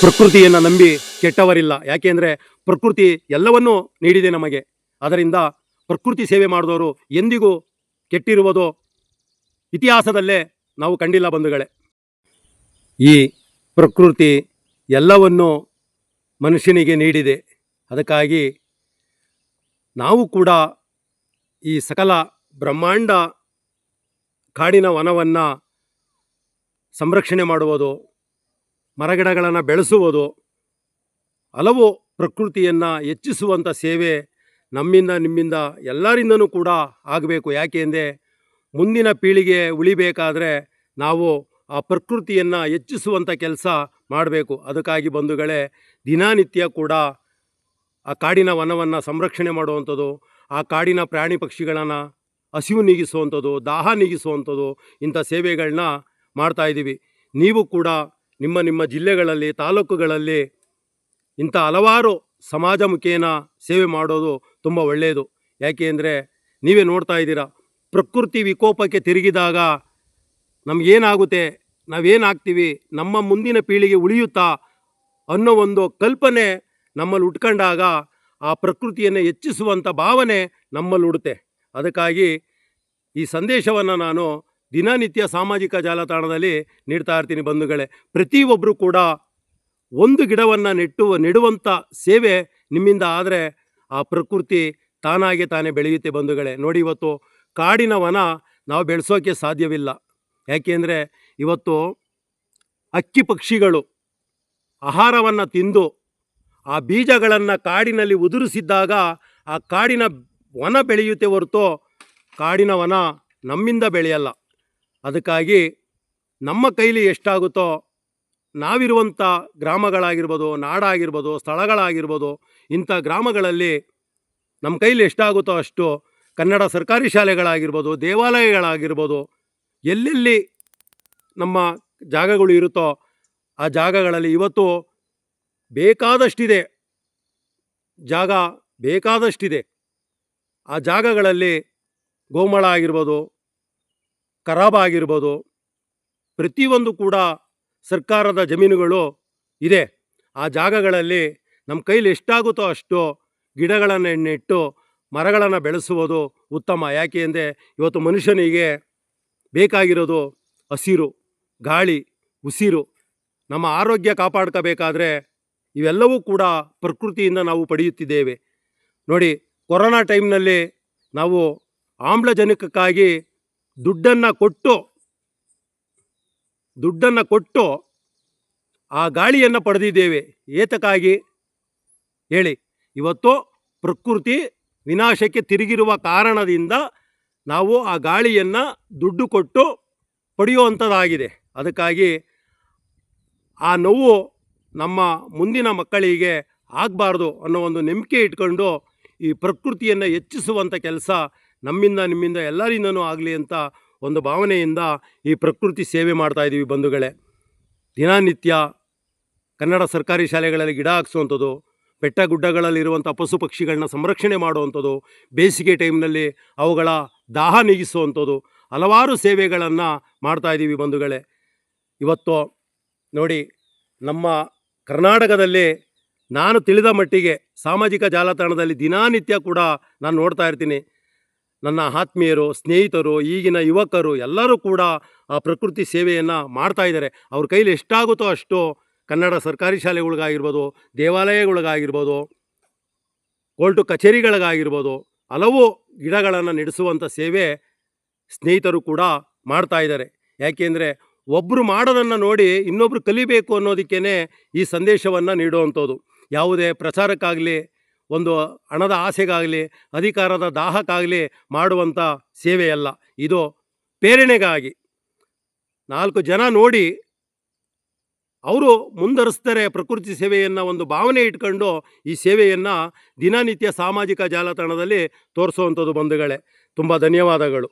ಪ್ರಕೃತಿಯನ್ನು ನಂಬಿ ಕೆಟ್ಟವರಿಲ್ಲ. ಯಾಕೆಂದರೆ ಪ್ರಕೃತಿ ಎಲ್ಲವನ್ನೂ ನೀಡಿದೆ ನಮಗೆ. ಅದರಿಂದ ಪ್ರಕೃತಿ ಸೇವೆ ಮಾಡಿದವರು ಎಂದಿಗೂ ಕೆಟ್ಟಿರುವುದು ಇತಿಹಾಸದಲ್ಲೇ ನಾವು ಕಂಡಿಲ್ಲ ಬಂಧುಗಳೇ. ಈ ಪ್ರಕೃತಿ ಎಲ್ಲವನ್ನೂ ಮನುಷ್ಯನಿಗೆ ನೀಡಿದೆ. ಅದಕ್ಕಾಗಿ ನಾವು ಕೂಡ ಈ ಸಕಲ ಬ್ರಹ್ಮಾಂಡ ಕಾಡಿನ ವನವನ್ನು ಸಂರಕ್ಷಣೆ ಮಾಡುವುದು ಮರಗಿಡಗಳನ್ನು ಬೆಳೆಸುವುದು. ಹಲವು ಪ್ರಕೃತಿಯನ್ನು ಹೆಚ್ಚಿಸುವಂಥ ಸೇವೆ ನಮ್ಮಿಂದ, ನಿಮ್ಮಿಂದ ಎಲ್ಲರಿಂದನೂ ಕೂಡ ಆಗಬೇಕು. ಯಾಕೆಂದರೆ ಮುಂದಿನ ಪೀಳಿಗೆ ಉಳಿಬೇಕಾದರೆ ನಾವು ಆ ಪ್ರಕೃತಿಯನ್ನು ಹೆಚ್ಚಿಸುವಂಥ ಕೆಲಸ ಮಾಡಬೇಕು. ಅದಕ್ಕಾಗಿ ಬಂಧುಗಳೇ, ದಿನನಿತ್ಯ ಕೂಡ ಆ ಕಾಡಿನ ವನವನ್ನು ಸಂರಕ್ಷಣೆ ಮಾಡುವಂಥದ್ದು, ಆ ಕಾಡಿನ ಪ್ರಾಣಿ ಪಕ್ಷಿಗಳನ್ನು ಹಸಿವು ನೀಗಿಸುವಂಥದ್ದು, ದಾಹ ನೀಗಿಸುವಂಥದ್ದು ಇಂಥ ಸೇವೆಗಳನ್ನ ಮಾಡ್ತಾಯಿದ್ದೀವಿ ನೀವು ಕೂಡ ನಿಮ್ಮ ನಿಮ್ಮ ಜಿಲ್ಲೆಗಳಲ್ಲಿ, ತಾಲೂಕುಗಳಲ್ಲಿ ಇಂಥ ಹಲವಾರು ಸಮಾಜ ಮುಖೇನ ಸೇವೆ ಮಾಡೋದು ತುಂಬ ಒಳ್ಳೆಯದು. ಯಾಕೆ ಅಂದರೆ ನೀವೇ ನೋಡ್ತಾ ಇದ್ದೀರಾ, ಪ್ರಕೃತಿ ವಿಕೋಪಕ್ಕೆ ತಿರುಗಿದಾಗ ನಮಗೇನಾಗುತ್ತೆ, ನಾವೇನಾಗ್ತೀವಿ, ನಮ್ಮ ಮುಂದಿನ ಪೀಳಿಗೆ ಉಳಿಯುತ್ತಾ ಅನ್ನೋ ಒಂದು ಕಲ್ಪನೆ ನಮ್ಮಲ್ಲಿ ಉಟ್ಕೊಂಡಾಗ ಆ ಪ್ರಕೃತಿಯನ್ನು ಹೆಚ್ಚಿಸುವಂಥ ಭಾವನೆ ನಮ್ಮಲ್ಲಿ ಉಡುತ್ತೆ. ಅದಕ್ಕಾಗಿ ಈ ಸಂದೇಶವನ್ನು ನಾನು ದಿನನಿತ್ಯ ಸಾಮಾಜಿಕ ಜಾಲತಾಣದಲ್ಲಿ ನೀಡ್ತಾ ಇರ್ತೀನಿ ಬಂಧುಗಳೇ. ಪ್ರತಿಯೊಬ್ಬರು ಕೂಡ ಒಂದು ಗಿಡವನ್ನು ನೆಟ್ಟು ನೆಡುವಂಥ ಸೇವೆ ನಿಮ್ಮಿಂದ ಆದರೆ ಆ ಪ್ರಕೃತಿ ತಾನಾಗೆ ತಾನೇ ಬೆಳೆಯುತ್ತೆ ಬಂಧುಗಳೇ. ನೋಡಿ ಇವತ್ತು ಕಾಡಿನ ವನ ನಾವು ಬೆಳೆಸೋಕ್ಕೆ ಸಾಧ್ಯವಿಲ್ಲ. ಯಾಕೆಂದರೆ ಇವತ್ತು ಅಕ್ಕಿ ಪಕ್ಷಿಗಳು ಆಹಾರವನ್ನು ತಿಂದು ಆ ಬೀಜಗಳನ್ನು ಕಾಡಿನಲ್ಲಿ ಉದುರಿಸಿದ್ದಾಗ ಆ ಕಾಡಿನ ವನ ಬೆಳೆಯುತ್ತೆ ಹೊರತು ಕಾಡಿನ ವನ ನಮ್ಮಿಂದ ಬೆಳೆಯಲ್ಲ. ಅದಕ್ಕಾಗಿ ನಮ್ಮ ಕೈಲಿ ಎಷ್ಟಾಗುತ್ತೋ ನಾವಿರುವಂಥ ಗ್ರಾಮಗಳಾಗಿರ್ಬೋದು, ನಾಡಾಗಿರ್ಬೋದು, ಸ್ಥಳಗಳಾಗಿರ್ಬೋದು, ಇಂಥ ಗ್ರಾಮಗಳಲ್ಲಿ ನಮ್ಮ ಕೈಲಿ ಎಷ್ಟಾಗುತ್ತೋ ಅಷ್ಟು ಕನ್ನಡ ಸರ್ಕಾರಿ ಶಾಲೆಗಳಾಗಿರ್ಬೋದು, ದೇವಾಲಯಗಳಾಗಿರ್ಬೋದು, ಎಲ್ಲೆಲ್ಲಿ ನಮ್ಮ ಜಾಗಗಳು ಇರುತ್ತೋ ಆ ಜಾಗಗಳಲ್ಲಿ ಇವತ್ತು ಬೇಕಾದಷ್ಟಿದೆ. ಜಾಗ ಬೇಕಾದಷ್ಟಿದೆ. ಆ ಜಾಗಗಳಲ್ಲಿ ಗೋಮಳ ಆಗಿರ್ಬೋದು ಕರಾಬ ಆಗಿರ್ಬೋದು ಪ್ರತಿಯೊಂದು ಕೂಡ ಸರ್ಕಾರದ ಜಮೀನುಗಳು ಇದೆ. ಆ ಜಾಗಗಳಲ್ಲಿ ನಮ್ಮ ಕೈಲಿ ಎಷ್ಟಾಗುತ್ತೋ ಅಷ್ಟು ಗಿಡಗಳನ್ನು ನೆಟ್ಟು ಮರಗಳನ್ನು ಬೆಳೆಸುವುದು ಉತ್ತಮ. ಯಾಕೆ ಅಂದರೆ ಇವತ್ತು ಮನುಷ್ಯನಿಗೆ ಬೇಕಾಗಿರೋದು ಹಸಿರು, ಗಾಳಿ, ಉಸಿರು. ನಮ್ಮ ಆರೋಗ್ಯ ಕಾಪಾಡ್ಕೋಬೇಕಾದ್ರೆ ಇವೆಲ್ಲವೂ ಕೂಡ ಪ್ರಕೃತಿಯಿಂದ ನಾವು ಪಡೆಯುತ್ತಿದ್ದೇವೆ. ನೋಡಿ, ಕೊರೋನಾ ಟೈಮ್ನಲ್ಲಿ ನಾವು ಆಮ್ಲಜನಕಕ್ಕಾಗಿ ದುಡ್ಡನ್ನು ಕೊಟ್ಟು ದುಡ್ಡನ್ನು ಕೊಟ್ಟು ಆ ಗಾಳಿಯನ್ನು ಪಡೆದಿದ್ದೇವೆ. ಏತಕ್ಕಾಗಿ? ಹೇಳಿ. ಇವತ್ತು ಪ್ರಕೃತಿ ವಿನಾಶಕ್ಕೆ ತಿರುಗಿರುವ ಕಾರಣದಿಂದ ನಾವು ಆ ಗಾಳಿಯನ್ನು ದುಡ್ಡು ಕೊಟ್ಟು ಪಡೆಯುವಂಥದ್ದಾಗಿದೆ ಅದಕ್ಕಾಗಿ ಆ ನೋವು ನಮ್ಮ ಮುಂದಿನ ಮಕ್ಕಳಿಗೆ ಆಗಬಾರ್ದು ಅನ್ನೋ ಒಂದು ನಂಬಿಕೆ ಇಟ್ಕೊಂಡು ಈ ಪ್ರಕೃತಿಯನ್ನು ಹೆಚ್ಚಿಸುವಂಥ ಕೆಲಸ ನಮ್ಮಿಂದ, ನಿಮ್ಮಿಂದ ಎಲ್ಲರಿಂದನೂ ಆಗಲಿ ಅಂತ ಒಂದು ಭಾವನೆಯಿಂದ ಈ ಪ್ರಕೃತಿ ಸೇವೆ ಮಾಡ್ತಾ ಇದ್ದೀವಿ ಬಂಧುಗಳೇ. ದಿನನಿತ್ಯ ಕನ್ನಡ ಸರ್ಕಾರಿ ಶಾಲೆಗಳಲ್ಲಿ ಗಿಡ ಹಾಕ್ಸುವಂಥದ್ದು, ಬೆಟ್ಟ ಗುಡ್ಡಗಳಲ್ಲಿರುವಂಥ ಪಶು ಪಕ್ಷಿಗಳನ್ನ ಸಂರಕ್ಷಣೆ ಮಾಡುವಂಥದ್ದು, ಬೇಸಿಗೆ ಟೈಮ್ನಲ್ಲಿ ಅವುಗಳ ದಾಹ ನೀಗಿಸುವಂಥದ್ದು, ಹಲವಾರು ಸೇವೆಗಳನ್ನು ಮಾಡ್ತಾ ಇದ್ದೀವಿ ಬಂಧುಗಳೇ. ಇವತ್ತು ನೋಡಿ, ನಮ್ಮ ಕರ್ನಾಟಕದಲ್ಲಿ ನಾನು ತಿಳಿದ ಮಟ್ಟಿಗೆ ಸಾಮಾಜಿಕ ಜಾಲತಾಣದಲ್ಲಿ ದಿನನಿತ್ಯ ಕೂಡ ನಾನು ನೋಡ್ತಾ ಇರ್ತೀನಿ. ನನ್ನ ಆತ್ಮೀಯರು, ಸ್ನೇಹಿತರು, ಈಗಿನ ಯುವಕರು ಎಲ್ಲರೂ ಕೂಡ ಆ ಪ್ರಕೃತಿ ಸೇವೆಯನ್ನು ಮಾಡ್ತಾ ಇದ್ದಾರೆ. ಅವ್ರ ಕೈಲಿ ಎಷ್ಟಾಗುತ್ತೋ ಅಷ್ಟು ಕನ್ನಡ ಸರ್ಕಾರಿ ಶಾಲೆಗಳಿಗಾಗಿರ್ಬೋದು, ದೇವಾಲಯಗಳಿಗಾಗಿರ್ಬೋದು, ಕೋರ್ಟು ಕಚೇರಿಗಳಿಗಾಗಿರ್ಬೋದು ಹಲವು ಗಿಡಗಳನ್ನು ನಡೆಸುವಂಥ ಸೇವೆ ಸ್ನೇಹಿತರು ಕೂಡ ಮಾಡ್ತಾ ಇದ್ದಾರೆ. ಯಾಕೆಂದರೆ ಒಬ್ಬರು ಮಾಡೋದನ್ನು ನೋಡಿ ಇನ್ನೊಬ್ಬರು ಕಲಿಬೇಕು ಅನ್ನೋದಕ್ಕೇ ಈ ಸಂದೇಶವನ್ನು ನೀಡುವಂಥದ್ದು. ಯಾವುದೇ ಪ್ರಚಾರಕ್ಕಾಗಲಿ ಒಂದು ಹಣದ ಆಸೆಗಾಗಲಿ, ಅಧಿಕಾರದ ದಾಹಕ್ಕಾಗಲಿ ಮಾಡುವಂಥ ಸೇವೆಯಲ್ಲ. ಇದು ಪ್ರೇರಣೆಗಾಗಿ. ನಾಲ್ಕು ಜನ ನೋಡಿ ಅವರು ಮುಂದರಿಸ್ತಾರೆ ಪ್ರಕೃತಿ ಸೇವೆಯನ್ನು ಒಂದು ಭಾವನೆ ಇಟ್ಕೊಂಡು ಈ ಸೇವೆಯನ್ನು ದಿನನಿತ್ಯ ಸಾಮಾಜಿಕ ಜಾಲತಾಣದಲ್ಲಿ ತೋರಿಸುವಂಥದ್ದು ಬಂಧುಗಳೇ. ತುಂಬ ಧನ್ಯವಾದಗಳು.